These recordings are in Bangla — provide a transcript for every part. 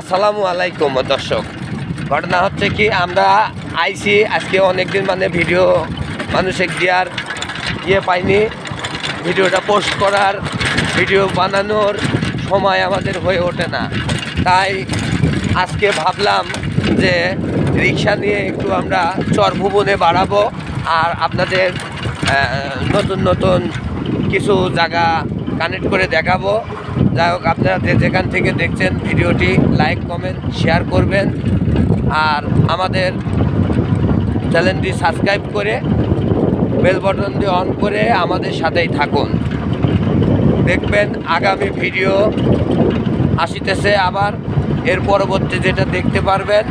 আসসালামু আলাইকুম, দর্শক। ঘটনা হচ্ছে কি, আমরা আইসি আজকে অনেকদিন মানে ভিডিও মানুষের দেওয়ার ইয়ে পাইনি। ভিডিওটা পোস্ট করার, ভিডিও বানানোর সময় আমাদের হয়ে ওঠে না। তাই আজকে ভাবলাম যে রিক্সা নিয়ে একটু আমরা চরভুবনে বাড়াবো, আর আপনাদের নতুন নতুন কিছু জায়গা কানেক্ট করে দেখাবো। যাই হোক, আপনারা যেখান থেকে দেখছেন ভিডিওটি, লাইক, কমেন্ট, শেয়ার করবেন। আর আমাদের চ্যানেলটি সাবস্ক্রাইব করে বেল বটনটি অন করে আমাদের সাথেই থাকুন। দেখবেন আগামী ভিডিও আসিতেছে আবার। এর পরবর্তী যেটা দেখতে পারবেন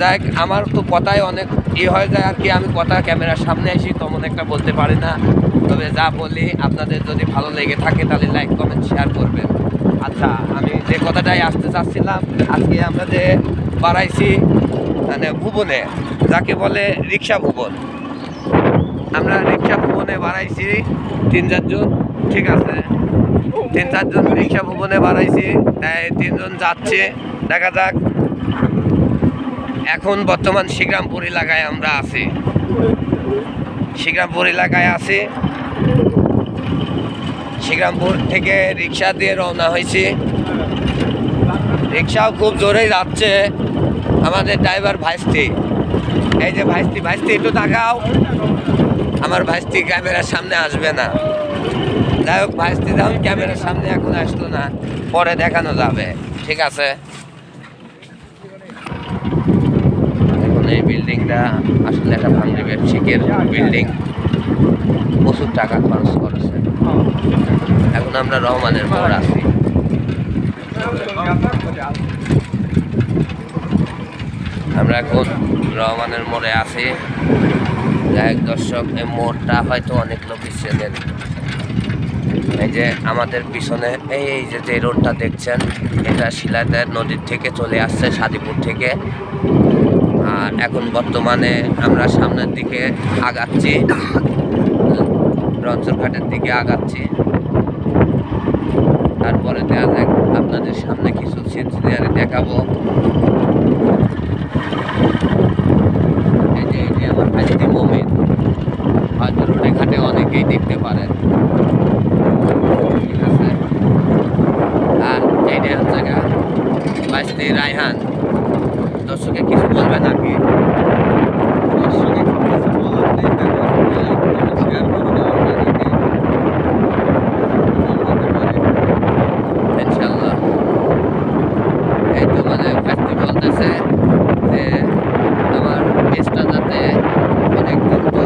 যাই আমার তো কথায় অনেক ই হয়ে যায় আর কি। আমি কথা ক্যামেরার সামনে আসি, তেমন একটা বলতে পারি না। তবে যা বলি, আপনাদের যদি ভালো লেগে থাকে, তাহলে লাইক কমেন্ট শেয়ার করবেন। আচ্ছা আমি যে কথাটাই আসতে চাচ্ছিলাম, আজকে আমরা যে বাড়াইছি মানে ভুবনে, যাকে বলে রিক্সা ভুবন। আমরা রিক্সা ভুবনে বাড়াইছি তিন চারজন ঠিক আছে? তিন চারজন রিক্সা ভুবনে বাড়াইছি, তাই তিনজন যাচ্ছে। দেখা যাক। এখন বর্তমান শিগ্রামপুর এলাকায় আমরা আছি। শিগ্রামপুর এলাকায় আছি। শিগ্রামপুর থেকে রিক্সা দিয়ে রওনা হয়েছি। রিক্সাও খুব জোরে যাচ্ছে। আমাদের ড্রাইভার ভাইস্তি। এই যে ভাইস্তি ভাইস্তি একটু তাকাও। আমার ভাইস্তি ক্যামেরার সামনে আসবে না। যাই হোক, ভাইস্তি যখন ক্যামেরার সামনে এখন আসলো না, পরে দেখানো যাবে। ঠিক আছে এখন এই বিল্ডিংটা আসলে একটা ভাঙ্গি ব্যবসায়িকের বিল্ডিং। প্রচুর টাকা খরচ করেছে। এখন আমরা রহমানের মোড় আছি। আমরা এখন রহমানের মোড়ে আছি। যাই দর্শক, এই মোড়টা হয়তো অনেক লোকই চেনেন এই যে আমাদের পিছনে, এই এই যে যে রোডটা দেখছেন, এটা শিলাদার নদীর থেকে চলে আসছে, সাদিপুর থেকে। আর এখন বর্তমানে আমরা সামনের দিকে আগাচ্ছি। রঞ্চরঘাটের দিকে আগাচ্ছি। তারপরে দেখা যাক আপনাদের সামনে কিছু সিনসিনারি দেখাবো। এই যে যে আমার ভাইস্তি মমিন। হয়তো রোডে ঘাটে অনেকেই দেখতে পারেন। ঠিক আছে? আর এইটা হচ্ছে বাইশটি রায়হান দর্শকে কিছু বলবে নাকি দর্শকে কিছু বলার নেই দেখো আমি শেয়ার করে দেওয়ার কারণে বলতে পারি ইনশাল্লাহ এই তো মানে ব্যক্তি বলতেছে যে আমার পেজটা যাতে অনেক দ্রুত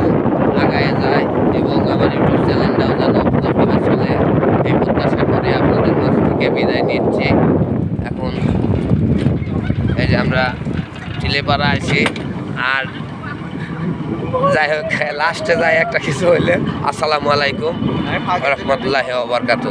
আগায় যায় এবং আমার ইউটিউব চ্যানেলটাও যেন ভালোভাবে চলে এই প্রত্যাশা করে আপনাদের কাছ থেকে বিদায় নিচ্ছি এখন এই যে আমরা টিলেপাড়া আছি। আর যাই হোক লাস্টে যাই একটা কিছু হইলে। আসসালামু আলাইকুম। রহমতুল্লাহ বরকাত